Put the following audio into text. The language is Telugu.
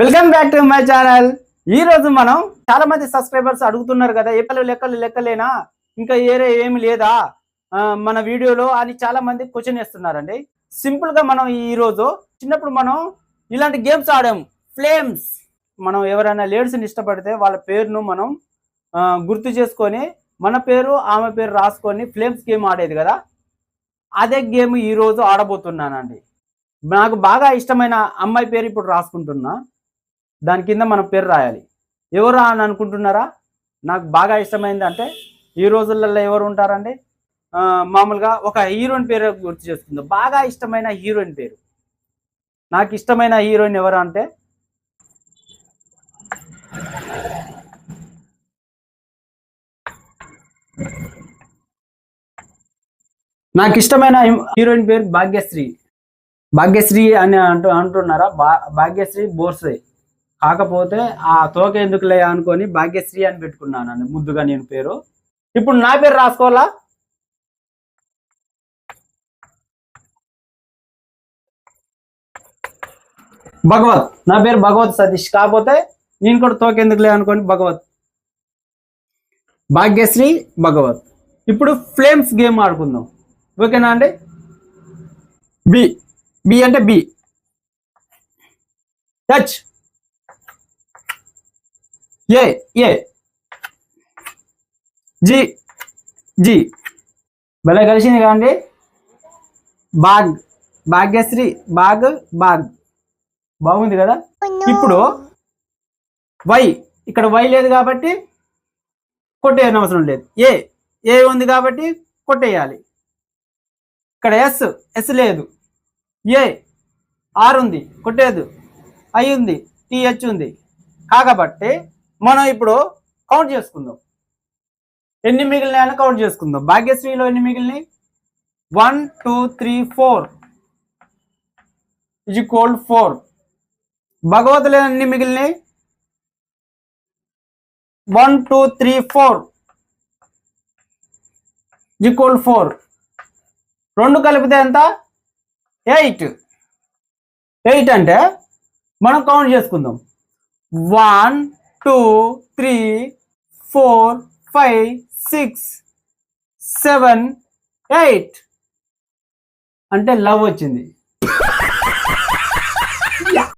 Welcome back to my channel ఈ రోజు మనం చాలా మంది సబ్స్క్రైబర్స్ అడుగుతున్నారు కదా ఎక్కలు లెక్కలు లెక్కలేనా? ఇంకా ఏరే ఏమి లేదా? మన వీడియోలో అని చాలా మంది క్వశ్చన్ వేస్తున్నారండి. సింపుల్గా మనం ఈ రోజు చిన్నప్పుడు మనం ఇలాంటి గేమ్స్ ఆడాము ఫ్లేమ్స్ మనం ఎవరైనా లేడీస్ని ఇష్టపడితే వాళ్ళ పేరును మనం గుర్తు చేసుకొని మన పేరు ఆమె పేరు రాసుకొని ఫ్లేమ్స్ గేమ్ ఆడేది కదా. అదే గేమ్ ఈ రోజు ఆడబోతున్నానండి. నాకు బాగా ఇష్టమైన అమ్మాయి పేరు ఇప్పుడు రాసుకుంటున్నా. దాని కింద మన పేరు రాయాలి. ఎవరు అని అనుకుంటున్నారా? నాకు బాగా ఇష్టమైంది అంటే ఈ రోజులలో ఎవరు ఉంటారండి? మామూలుగా ఒక హీరోయిన్ పేరు గుర్తు చేసుకుందాం. బాగా ఇష్టమైన హీరోయిన్ పేరు. నాకు ఇష్టమైన హీరోయిన్ ఎవరు అంటే? నాకు ఇష్టమైన హీరోయిన్ పేరు భాగ్యశ్రీ. భాగ్యశ్రీ అని అంటూ అంటున్నారా? భా భాగ్యశ్రీ బోర్సే. కాకపోతే ఆ తోక ఎందుకులే అనుకొని భాగ్యశ్రీ అని పెట్టుకున్నాను ముద్దుగా నేను పేరు. ఇప్పుడు నా పేరు రాసుకోవాలా? భగవత్. నా పేరు భగవత్ సతీష్. కాకపోతే నేను కూడా తోక ఎందుకులే అనుకొని భగవత్. భాగ్యశ్రీ భగవత్. ఇప్పుడు ఫ్లేమ్స్ గేమ్ ఆడుకుందాం. ఓకేనా అండి? బి. బి అంటే B. Touch. A A. G G. భలే కలిసింది కదండి. బాగ్ భాగ్యశ్రీ బాగ్ బాగ్. బాగుంది కదా? ఇప్పుడు వై ఇక్కడ వై లేదు కాబట్టి కొట్టేయని అవసరం లేదు. ఏ ఏ ఉంది కాబట్టి కొట్టేయాలి. ఇక్కడ ఎస్ ఎస్ లేదు. ఏ ఆర్ ఉంది కొట్టేదు ఐ ఉంది టిహెచ్ ఉంది. కాకబట్టి మనం ఇప్పుడు కౌంట్ చేసుకుందాం. ఎన్ని మిగిలినాయని కౌంట్ చేసుకుందాం. భాగ్యశ్రీలో ఎన్ని మిగిలినాయి? One two three four is called four భగవతులు ఎన్ని మిగిలినాయి? One two three four equal four రెండు కలిపితే ఎంత? ఎయిట్ ఎయిట్ అంటే మనం కౌంట్ చేసుకుందాం. One two three four five six seven eight. అంటే లవ్ వచ్చింది.